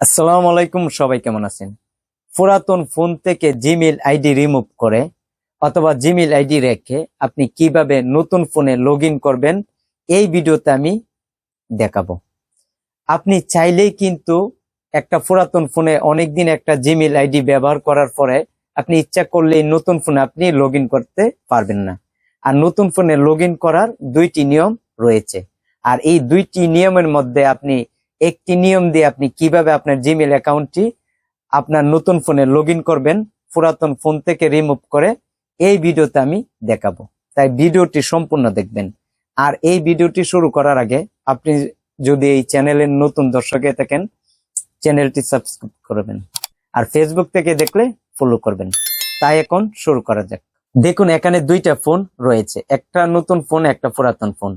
আসসালামু আলাইকুম, সবাই কেমন আছেন? পুরাতন ফোন থেকে জিমেল আইডি রিমুভ করে অথবা জিমেল আইডি রেখে আপনি কীভাবে নতুন ফোনে লগ করবেন, এই ভিডিওতে আমি দেখাবো। আপনি চাইলেই কিন্তু একটা পুরাতন ফোনে অনেকদিন একটা জিমেল আইডি ব্যবহার করার পরে আপনি ইচ্ছা করলেই নতুন ফোনে আপনি লগ করতে পারবেন না। আর নতুন ফোনে লগ করার দুইটি নিয়ম রয়েছে। আর এই দুইটি নিয়মের মধ্যে আপনি একটি নিয়ম দিয়ে আপনি কীভাবে আপনার জিমেল অ্যাকাউন্টটি আপনার নতুন ফোনে লগ করবেন, পুরাতন ফোন থেকে রিমুভ করে, এই ভিডিওতে আমি দেখাবো। তাই ভিডিওটি সম্পূর্ণ দেখবেন। আর এই ভিডিওটি শুরু করার আগে আপনি যদি এই চ্যানেলের নতুন দর্শকে থাকেন, চ্যানেলটি সাবস্ক্রাইব করবেন। আর ফেসবুক থেকে দেখলে ফলো করবেন। তাই এখন শুরু করা যাক। দেখুন, এখানে দুইটা ফোন রয়েছে। একটা নতুন ফোন একটা পুরাতন ফোন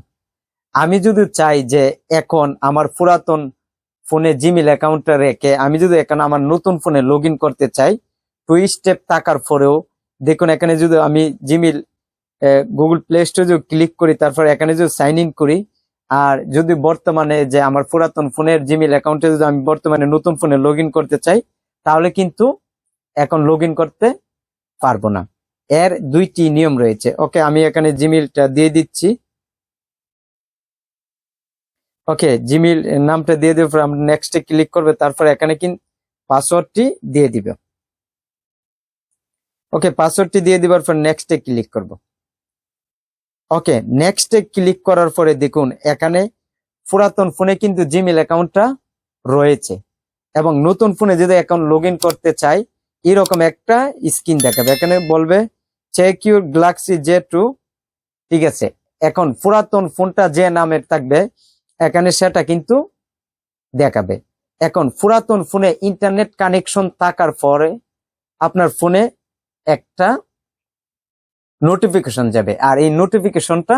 আমি যদি চাই যে এখন আমার পুরাতন ফোনে জিমেল অ্যাকাউন্টটা রেখে, আমি যদি এখন আমার নতুন ফোনে লগ করতে চাই টু স্টেপ থাকার পরেও দেখুন, এখানে যদি আমি জিমেল গুগল প্লে স্টোরে যদি ক্লিক করি, তারপর এখানে যদি সাইন ইন করি, আর যদি বর্তমানে যে আমার পুরাতন ফোনের জিমেল অ্যাকাউন্টে যদি আমি বর্তমানে নতুন ফোনে লগ করতে চাই, তাহলে কিন্তু এখন লগ করতে পারব না। এর দুইটি নিয়ম রয়েছে। ওকে আমি এখানে জিমেলটা দিয়ে দিচ্ছি। ওকে জিমেল নামটা দিয়ে দেবো আমরা নেক্সটে ক্লিক করবে, তারপর এখানে কিন্তু পাসওয়ার্ডটি দিয়ে দিবে। ওকে পাসওয়ার্ডটি দিয়ে দিবার পর নেক্সটে ক্লিক করব। ওকে নেক্সটে ক্লিক করার পরে দেখুন, এখানে পুরাতন ফোনে কিন্তু জিমেল অ্যাকাউন্টটা রয়েছে এবং নতুন ফোনে যদি অ্যাকাউন্ট লগ করতে চাই, এরকম একটা স্ক্রিন দেখাবে। এখানে বলবে check your Galaxy J two ঠিক আছে, এখন পুরাতন ফোনটা যে নামের থাকবে এখানে সেটা কিন্তু দেখাবে। এখন পুরাতন ফোনে ইন্টারনেট কানেকশন থাকার পরে আপনার ফোনে একটা নোটিফিকেশন যাবে। আর এই নোটিফিকেশনটা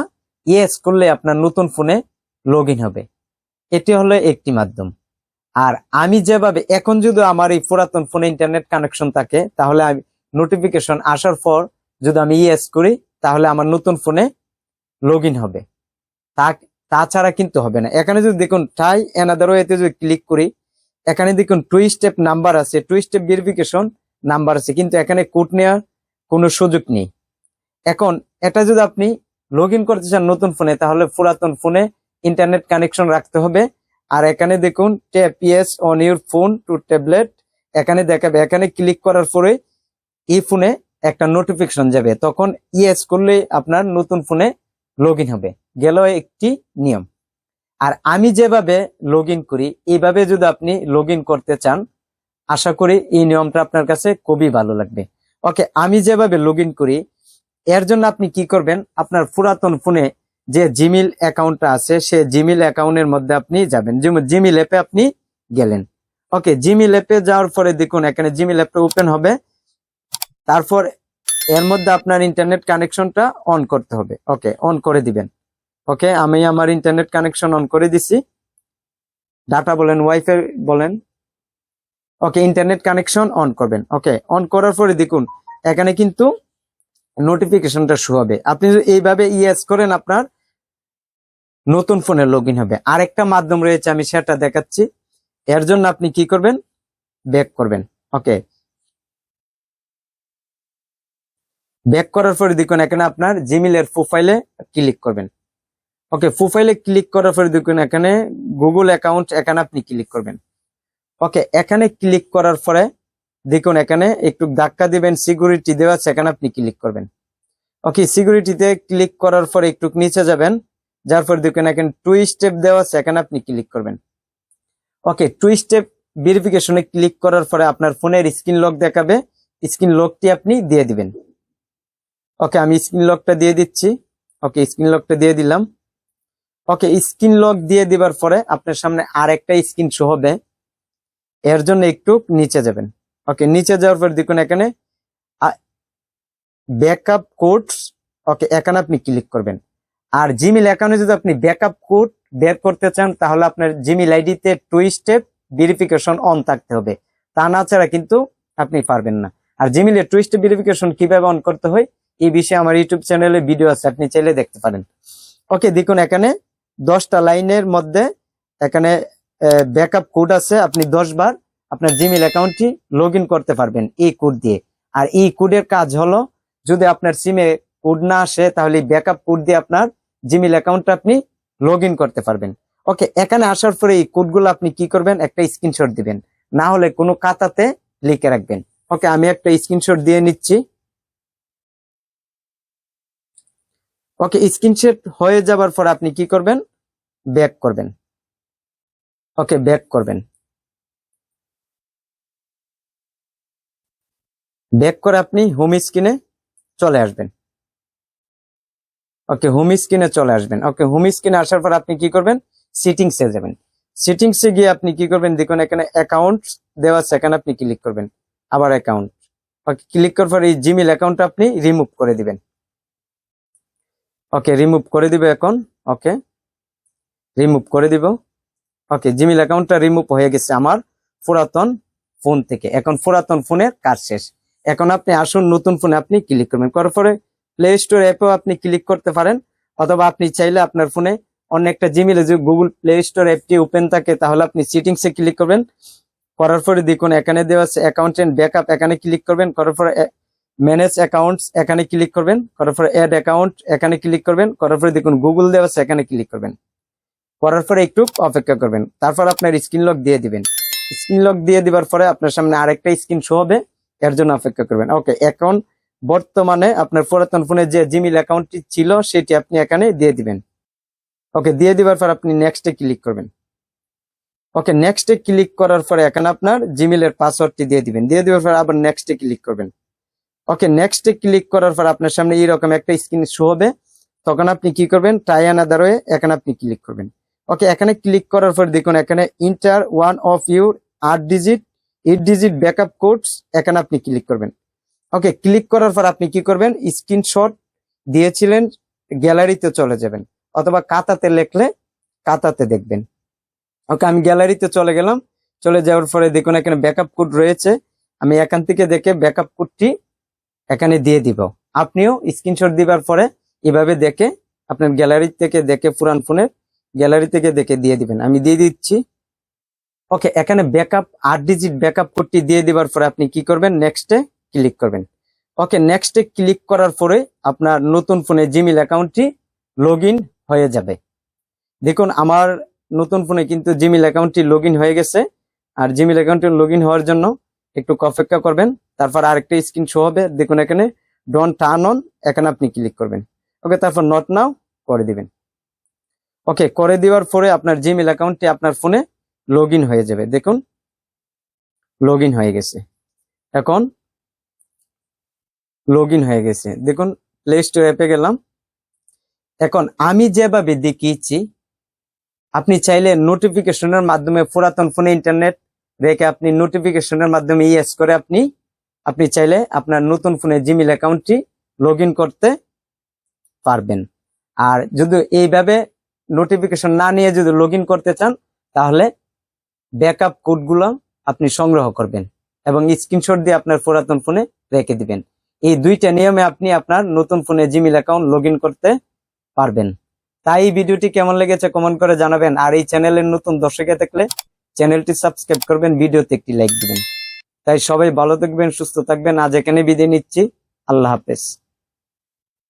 ইয়েস করলে আপনার নতুন ফোনে লগ হবে। এটি হলো একটি মাধ্যম। আর আমি যেভাবে, এখন যদি আমার এই পুরাতন ফোনে ইন্টারনেট কানেকশন থাকে, তাহলে আমি নোটিফিকেশন আসার পর যদি আমি ইয়েস করি, তাহলে আমার নতুন ফোনে লগ হবে। তা তাছাড়া কিন্তু হবে না। এখানে যদি দেখুন ট্রাই এনাদার ওয়েতে যদি ক্লিক করি, এখানে দেখুন টু স্টেপ নাম্বার আছে। টু স্টেপ ভেরিফিকেশন নাম্বার আছে। কিন্তু এখানে কোড নেওয়ার কোনো সুযোগ নেই। এখন এটা যদি আপনি লগ করতে চান নতুন ফোনে তাহলে পুরাতন ফোনে ইন্টারনেট কানেকশন রাখতে হবে। আর এখানে দেখুন tap yes on your phone to tablet এখানে দেখাবে, এখানে ক্লিক করার পরে এই ফোনে একটা নোটিফিকেশন যাবে। তখন ইয়েস করলে আপনার নতুন ফোনে লগ হবে। গেল একটি নিয়ম। আর আমি যেভাবে লগ করি এইভাবে যদি আপনি লগ করতে চান, আশা করি এই নিয়মটা আপনার কাছে খুবই ভালো লাগবে। ওকে, আমি যেভাবে লগ করি, এর জন্য আপনি কি করবেন, আপনার পুরাতন ফোনে যে জিমেল অ্যাকাউন্টটা আছে, সে জিমেল অ্যাকাউন্টের মধ্যে আপনি যাবেন। যেমন জিমেল অ্যাপে আপনি গেলেন। ওকে জিমেল অ্যাপে যাওয়ার পরে দেখুন, এখানে জিমেল অ্যাপটা ওপেন হবে। তারপর এর মধ্যে আপনার ইন্টারনেট কানেকশনটা অন করতে হবে। ওকে অন করে দিবেন। ওকে আমি আমার ইন্টারনেট কানেকশন অন করে দিছি। ডাটা বলেন ওয়াইফাই বলেন। ওকে ইন্টারনেট কানেকশন অন করবেন। ওকে অন করার পরে দেখুন, এখানে কিন্তু নোটিফিকেশনটা শো হবে। আপনি এইভাবে ইয়েস করেন, আপনার নতুন ফোনে লগ হবে। আরেকটা মাধ্যম রয়েছে, আমি সেটা দেখাচ্ছি। এর জন্য আপনি কি করবেন? ব্যাক করবেন। ওকে ব্যাক করার পরে দেখুন, এখানে আপনার জিমেলের প্রোফাইলে ক্লিক করবেন। ওকে প্রোফাইলে ক্লিক করার পরে দেখুন এখানে গুগল অ্যাকাউন্ট এখানে আপনি ক্লিক করবেন। ওকে এখানে ক্লিক করার পরে দেখুন এখানে একটু ধাক্কা দিবেন সিকিউরিটি দেওয়া সেখানে আপনি ক্লিক করবেন। ওকে সিকিউরিটিতে ক্লিক করার পরে একটু নিচে যাবেন, যার পরে দেখুন এখানে টু স্টেপ দেওয়া সেখানে আপনি ক্লিক করবেন। ওকে টু স্টেপ ভেরিফিকেশনে ক্লিক করার পরে আপনার ফোনের স্ক্রিন লক দেখাবে স্ক্রিন লকটি আপনি দিয়ে দিবেন। ওকে আমি স্ক্রিন লকটা দিয়ে দিচ্ছি। ওকে স্ক্রিন লকটা দিয়ে দিলাম। ওকে, স্ক্রিন লক দিয়ে দিবার পরে আপনার সামনে আর একটা স্ক্রিন শো হবে এর জন্য একটু নিচে যাবেন। ওকে, নিচে যাওয়ার পর দেখুন এখানে ব্যাকআপ কোড, ওকে, এখানে আপনি ক্লিক করবেন। আর জিমেল অ্যাকাউন্টে যদি আপনি ব্যাকআপ কোড বের করতে চান, তাহলে আপনার জিমেল আইডিতে টু স্টেপ ভেরিফিকেশন অন থাকতে হবে। তা না ছাড়া কিন্তু আপনি পারবেন না। আর জিমেলে টু স্টেপ ভেরিফিকেশন কীভাবে অন করতে হয়, এই বিষয়ে আমার ইউটিউব চ্যানেলে ভিডিও আছে, আপনি চাইলে দেখতে পারেন। ওকে, দেখুন এখানে দশটা লাইনের মধ্যে এখানে ব্যাকআপ কোড আছে, আপনি দশ বার আপনার জিমেল অ্যাকাউন্টটি লগ করতে পারবেন এই কোড দিয়ে। আর এই কোডের কাজ হলো, যদি আপনার সিমে কোড না আসে, তাহলে ব্যাকআপ কোড দিয়ে আপনার জিমেল অ্যাকাউন্টটা আপনি লগ করতে পারবেন। ওকে, এখানে আসার পরে এই কোডগুলো আপনি কি করবেন? একটা স্ক্রিনশট দিবেন। না হলে কোনো খাতাতে লিখে রাখবেন। ওকে, আমি একটা স্ক্রিনশট দিয়ে নিচ্ছি। ওকে স্ক্রিনশট হয়ে যাবার পর আপনি কি করবেন? ব্যাক করবেন। ওকে ব্যাক করবেন। ব্যাক করে আপনি হোম স্ক্রিনে চলে আসবেন। ওকে হোম স্ক্রিনে চলে আসবেন। ওকে হোম স্ক্রিনে আসার পর আপনি কি করবেন? সিটিংসে যাবেন। সিটিংসে গিয়ে আপনি কি করবেন? দেখুন, এখানে অ্যাকাউন্ট দেওয়া এখানে আপনি ক্লিক করবেন। আবার অ্যাকাউন্ট ওকে ক্লিক করার পর এই জিমেল অ্যাকাউন্টটা আপনি রিমুভ করে দিবেন। ওকে রিমুভ করে দিবে এখন। ওকে রিমুভ করে দিব। ওকে জিমেল অ্যাকাউন্টটা রিমুভ হয়ে গেছে আমার পুরাতন ফোন থেকে। এখন পুরাতন ফোনের কাজ শেষ। এখন আপনি আসুন, নতুন ফোনে আপনি ক্লিক করবেন। করার পরে প্লে স্টোর অ্যাপেও আপনি ক্লিক করতে পারেন। অথবা আপনি চাইলে আপনার ফোনে অন্য একটা জিমেলে যে গুগল প্লে স্টোর অ্যাপটি ওপেন থাকে, তাহলে আপনি সিটিংসে ক্লিক করবেন। করার পরে দেখুন, এখানে দেওয়া আছে অ্যাকাউন্ট ব্যাকআপ এখানে ক্লিক করবেন। করার পরে ম্যানেজ অ্যাকাউন্টস এখানে ক্লিক করবেন, করার পরে অ্যাড অ্যাকাউন্ট এখানে ক্লিক করবেন, করার পরে দেখুন গুগল দেওয়া আছে, এখানে ক্লিক করবেন। করার পরে একটু অপেক্ষা করবেন, তারপর আপনার স্ক্রিন লক দিয়ে দিবেন। স্ক্রিন লক দিয়ে দিবার পরে আপনার সামনে আরেকটা স্ক্রিন শো হবে, এর জন্য অপেক্ষা করবেন। ওকে এখন বর্তমানে আপনার পুরাতন ফোনে যে জিমেল অ্যাকাউন্টটি ছিল, সেটি আপনি এখানে দিয়ে দিবেন। ওকে দিয়ে দিবার পর আপনি নেক্সটে ক্লিক করবেন। ওকে নেক্সটে ক্লিক করার পরে এখানে আপনার জিমেলের পাসওয়ার্ডটি দিয়ে দিবেন। দিয়ে দেওয়ার পর আবার নেক্সটে ক্লিক করবেন। ওকে নেক্সটে ক্লিক করার পর আপনার সামনে এইরকম একটা স্ক্রিন শো হবে। তখন আপনি কি করবেন? ট্রাই আনাদার হয়ে এখানে আপনি ক্লিক করবেন। ওকে এখানে ক্লিক করার পর দেখুন, এখানে ইন্টার ওয়ান অফ ইউর আট digit eight digit backup codes এখানে আপনি ক্লিক করবেন। ওকে ক্লিক করার পর আপনি কি করবেন? স্ক্রিনশট দিয়েছিলেন গ্যালারিতে চলে যাবেন। অথবা কাতাতে লেখলে কাতাতে দেখবেন। ওকে আমি গ্যালারিতে চলে গেলাম। চলে যাওয়ার পরে দেখুন, এখানে ব্যাকআপ কোড রয়েছে। আমি এখান থেকে দেখে ব্যাকআপ কোডটি এখানে দিয়ে দিব। আপনিও স্ক্রিনশট দিবার পরে এভাবে দেখে আপনার গ্যালারি থেকে দেখে পুরান ফোনের গ্যালারি থেকে দেখে দিয়ে দিবেন। আমি দিয়ে দিচ্ছি। ওকে এখানে ব্যাকআপ আট ডিজিট ব্যাকআপ কোডটি দিয়ে দেওয়ার পরে আপনি কি করবেন? নেক্সটে ক্লিক করবেন। ওকে নেক্সটে ক্লিক করার পরে আপনার নতুন ফোনে জিমেল অ্যাকাউন্টটি লগ হয়ে যাবে। দেখুন, আমার নতুন ফোনে কিন্তু জিমেল অ্যাকাউন্টটি লগ হয়ে গেছে। আর জিমেল অ্যাকাউন্টটি লগ হওয়ার জন্য একটু অপেক্ষা করবেন, তারপর আরেকটা স্ক্রিন শো হবে, দেখুন এখানে ডন টার্ন অন এখানে আপনি ক্লিক করবেন। ওকে তারপর নট নাও করে দিবেন। ওকে করে দেওয়ার পরে আপনার জিমেল অ্যাকাউন্টটি আপনার ফোনে লগ হয়ে যাবে। দেখুন লগ হয়ে গেছে। এখন লগ হয়ে গেছে। দেখুন প্লে স্টোর অ্যাপে গেলাম। এখন আমি যেভাবে দেখিয়েছি, আপনি চাইলে নোটিফিকেশনের মাধ্যমে পুরাতন ফোনে ইন্টারনেট রেখে আপনি নোটিফিকেশনের মাধ্যমে ইয়েস করে আপনি আপনি চাইলে আপনার নতুন ফোনে জিমেল অ্যাকাউন্টটি লগ করতে পারবেন। আর যদি এইভাবে নোটিফিকেশন না নিয়ে যদি লগ করতে চান, তাহলে ব্যাকআপ কোডগুলো আপনি সংগ্রহ করবেন এবং স্ক্রিনশট দিয়ে আপনার পুরাতন ফোনে রেখে দিবেন। এই দুইটা নিয়মে আপনি আপনার নতুন ফোনে জিমেল অ্যাকাউন্ট লগ করতে পারবেন। তাই ভিডিওটি কেমন লেগেছে কমেন্ট করে জানাবেন। আর এই চ্যানেলের নতুন দর্শকে থাকলে চ্যানেলটি সাবস্ক্রাইব করবেন, ভিডিওতে একটি লাইক দিবেন। তাই সবাই ভালো থাকবেন, সুস্থ থাকবেন। আজ এখানে বিদায় নিচ্ছি। আল্লাহ হাফেজ।